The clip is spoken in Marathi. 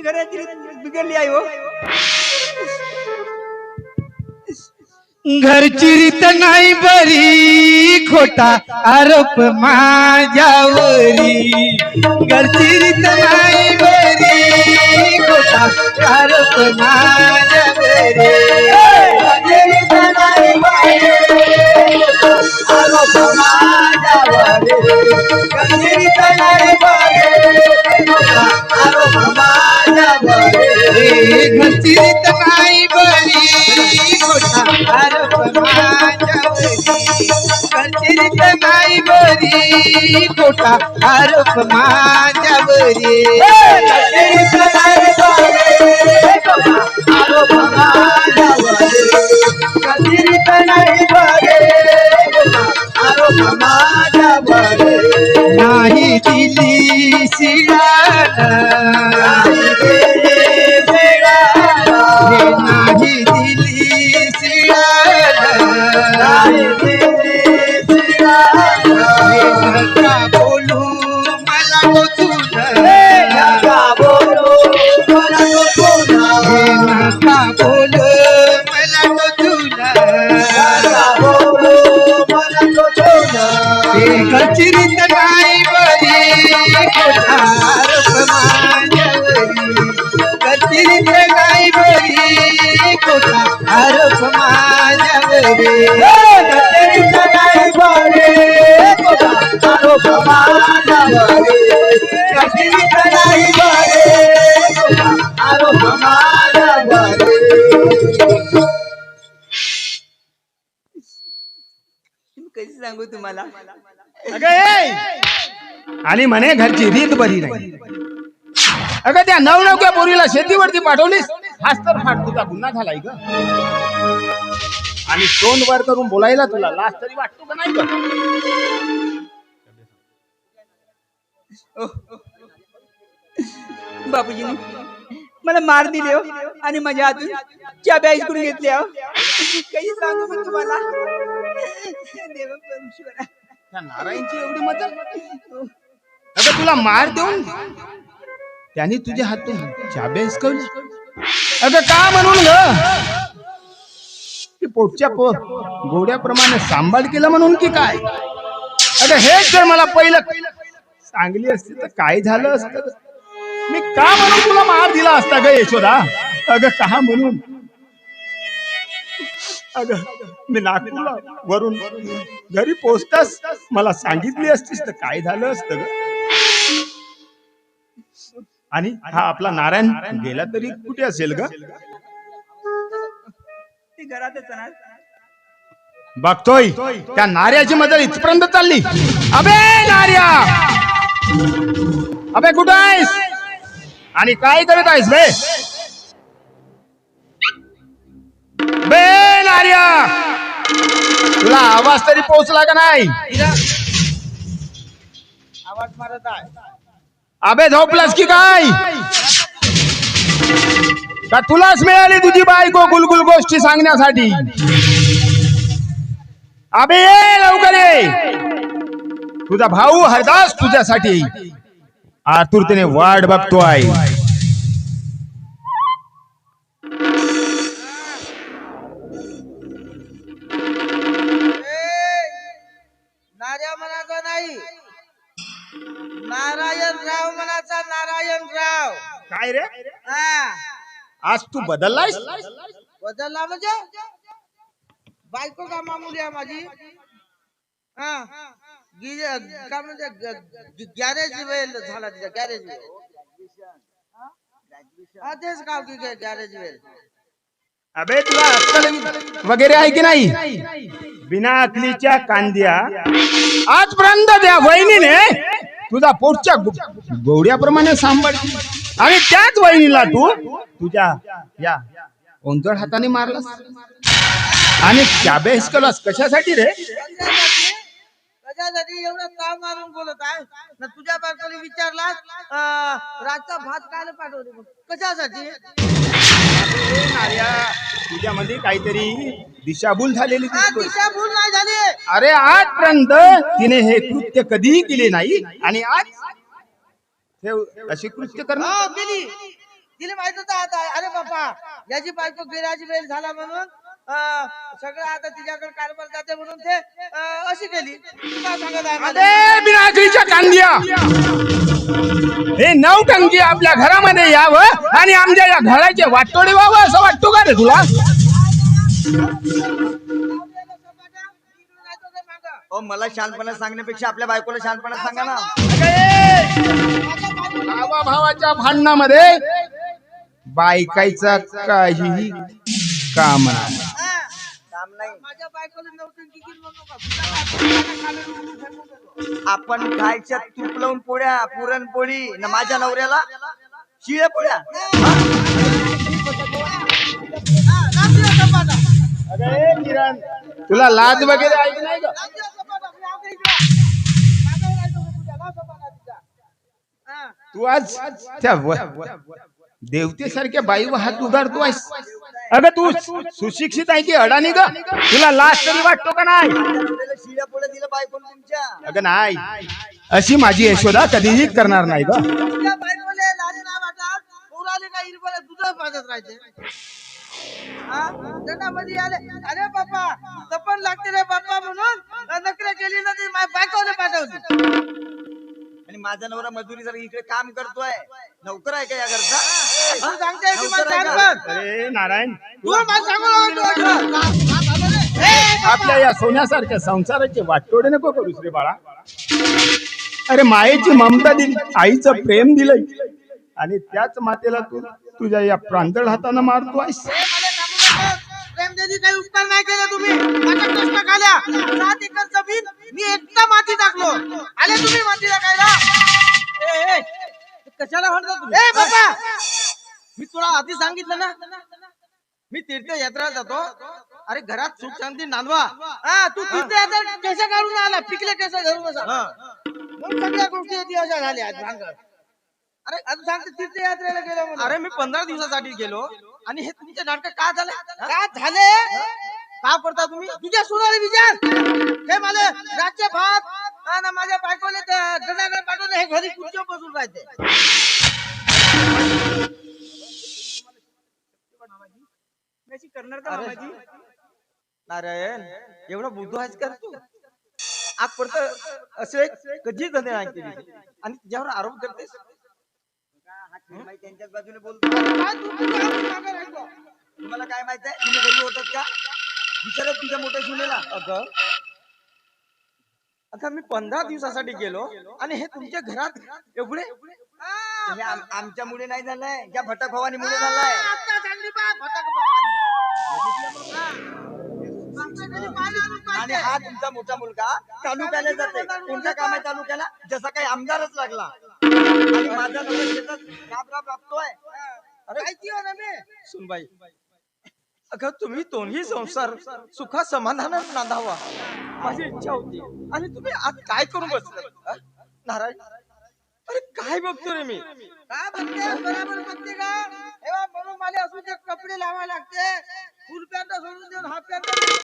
आपली घराची बिघडली आहे हो. घरची रीत नाही बरी खोटा आरोप माझ्यावरी. घरची रीत नाही बरी खोटा आरोप माझ्यावरी. घरची रीत आरोप माझ्यावरी. घरची नाही बरी, खोटा नाही बरी आरोप माझ्यावरी. नका बोलू मला गोचून हे गचिरीत नाही बरी कोठार माझ्यावरी गचिरीत नाही बरी कोठार माझ्यावरी गचिरीत नाही बरी कोठार माझ्यावरी गचिरीत नाही बरी कोठार माझ्यावरी कशी सांगू तुम्हाला. अगं ए! आणि म्हणे घरची रीत बरी नाही. अगं त्या नवनवक्या पोरीला शेतीवरती पाठवलीस? हाच तर फाट तुझा गुन्हा झालाय ग. आणि तोंड वर करून बोलायला तुला लाज तरी वाटतो का नाही ग? बापूजीने मला मार दिले हो. आणि माझ्या हातून. चाब्या करून घेतल्या हो. कशी सांगू मी तुम्हाला? देवा परमेश्वरा त्या नारायणची एवढी मदत आता तुला मार देऊन? त्याने तुझ्या हातून चाब्या हिसकवल्या. अगं का म्हणून ग? पोटच्या पोट गोड्याप्रमाणे सांभाळ केलं म्हणून की काय? अगं हेच जर मला पहिलं सांगली असती तर काय झालं असत? मी का म्हणून तुला मार दिला असता ग यशोदा? अगं का म्हणून? अगं मी नागपूरला वरून घरी पोचताच मला सांगितली असतीस तर काय झालं असतं ग? आणि हा आपला नारायण गेला तरी कुठे असेल ग? बघतोय त्या नार्याची मदत इथपर्यंत चालली. अबे नार्या! अबे कुठं आहेस? आणि काय करत आहेस बे? बे नार्या तुला आवाज तरी पोहोचला का नाही? आवाज मारत आहे. अबे झोपलास की काय? का तुलाच मिळाली तुझी बायको गुलगुल गोष्टी सांगण्यासाठी? अबे ये लवकर ये. तुझा भाऊ हरदास तुझ्यासाठी. आतुरतेने वाट बघतोय. काय रे? हा. आज तू बदललायस? बदलला म्हणजे? बायको का मामूली आहे माझी. हा. काय म्हणजे गॅरेज वेल झाला तिचा गॅरेज वेल. हा तेच गाव की गॅरेज वेल. अबे तुला अक्कल वगैरे आहे की नाही? बिना अकलीच्या कांद्या. आजपर्यंत त्या वहिनीने तुझा पोटच्या गो- गोड्याप्रमाणे सांभाळ आणि त्याच वहिनीला तू? तुझ्या या. ओंजळ हाताने मारलास? आणि कॅबे हिसकलास कशासाठी रे? कशासाठी कशासाठी एवढं ताव मारून बोलत आहे? ना तुझ्या रातचा भात मग? कशासाठी? काहीतरी दिशाभूल झालेली हा दिसतोय. दिशा भूल नाही झाली. अरे आजपर्यंत तिने हे कृत्य कधीही केले नाही आणि आज हे अशी कृत्य करणं हो केली. तिला माहीत होतं आता. अरे बापा याची बायको गिराची बेल झाला म्हणून अं, सगळं आता तिच्याकडे कारभार जाते म्हणून ते अं, अशी केली. तू काय सांगत आहे मला? अरे बिनाकरीच्या कांदिया. हे नऊ टंकी आपल्या घरामध्ये यावं आणि आमच्या या घराचे वाटोडे व्हावं असं वाटतो का रे तुला? ओ मला शांतपणा सांगण्यापेक्षा आपल्या बायकोला शांतपणा सांगा ना. भावा भावाच्या भांडणामध्ये बायकायचा काहीही काम नाही. काम. आपण खायच्या तूप लावून पोळ्या पुरणपोळी न माझ्या नवऱ्याला शिळ्या पोळ्या. हा. तुला लाज वगैरे ऐक नाही का तू आज त्या व- देवतेसारख्या बाईवर हात उगारतो आहेस अगं तू सुशिक्षित आहे की अडाणी ग? तुला लाज तरी वाटतो का नाही? दिलं बायकोन तुमच्या अगं नाही. अशी माझी यशोदा कधीही करणार नाही ग. तुझ्या बायकोले लाली नाही वाटत. पोराले काय इरबला दुधच पाजत राहते. हा? जनामध्ये आले अरे बाप्पा तपन लागते रे बाप्पा म्हणून. नकऱ्या केली ना ती माझ्या बायकोले पाठवली. आणि माझा नवरा मजुरीसाठी इकडे काम करतोय. नौकर आहे का या घरचा? सांगते मला सांग? पण. अरे नारायण. तू मला सांगू आपल्या या सोन्यासारख्या संसाराचे वाटोडे नको करूस रे बाळा. अरे मायेची ममता दिली आईचं प्रेम दिलंय. आणि त्याच मातेला तू तुझ्या या प्रांतळ हाताने मारतो आहेस देवी काही उपकार नाही केले तुम्ही. माझ्या कष्ट खाल्या सात एकर जमीन. मी एकटा माती टाकलो. आले तुम्ही माती टाकायला ए, ए, कशाला म्हणता तुम्ही? ए बाबा! मी तुला आधी सांगितलं ना. मी तीर्थयात्रा जातो. अरे घरात सुख शांती नांदवा. हा तू तीर्थयात्रा केस काढून आला? पिकले केस घरून असा मग सगळ्या गोष्टी अशा झाल्या आहेत भानगड. अरे आता सांगते तीर्थयात्रेला गेलो म्हणून. अरे मी पंधरा दिवसासाठी गेलो. आणि हे तुमचे नाटक का झाले का झाले का करता तुम्ही? तुझ्या सुनाले विचार. हे मला राज्य भात. आणि माझ्या बायकोले दडाकडे पाठवले हे घरी खुर्चीवर बसून राहते. अशी करणार का मामाजी? नारायण एवढा बुद्ध आहेस कर तू? आजपर्यंत असे कधी धंदे नाही केली आणि तुझ्यावर आरोप करतेस? बाई त्यांच्याच बाजूने बोलतो. काय तू तुझ्या हातून मागं राहिलो? तुम्हाला काय माहीत आहे? तुम्ही घरी होतात का? विचारत तुझ्या मोठ्या सुनेला अगं आता मी पंधरा दिवसासाठी गेलो आणि हे तुमच्या घरात एवढे हा, हे आम- आमच्यामुळे नाही झालंय. ज्या भटक भवानीमुळे झालाय. आता चांगली बात, फटाक बात. हा. आमच्या घरी पाणी आणून आणि पाहिजे. हा तुमचा मोठा मुलगा तालुक्याला जाते कोणत्या काम आहे तालुक्याला? जसा काही आमदारच लागला. आणि माझा नवरा शेतात राब राब राबतोय. अरे माहिती हो ना मी? सुनबाई अगं तुम्ही दोन्ही संसार सुखा समाधानात नांदावा. माझी इच्छा होती. आणि तुम्ही आज काय करून बसले? अ? नारायण? अरे काय बघतो रे मी? का बघते? बरोबर बघते का? हे म्हणून मला असून कपडे लावायला लागते. फुल पॅन्ट सोडून देऊन हाफ पॅन्ट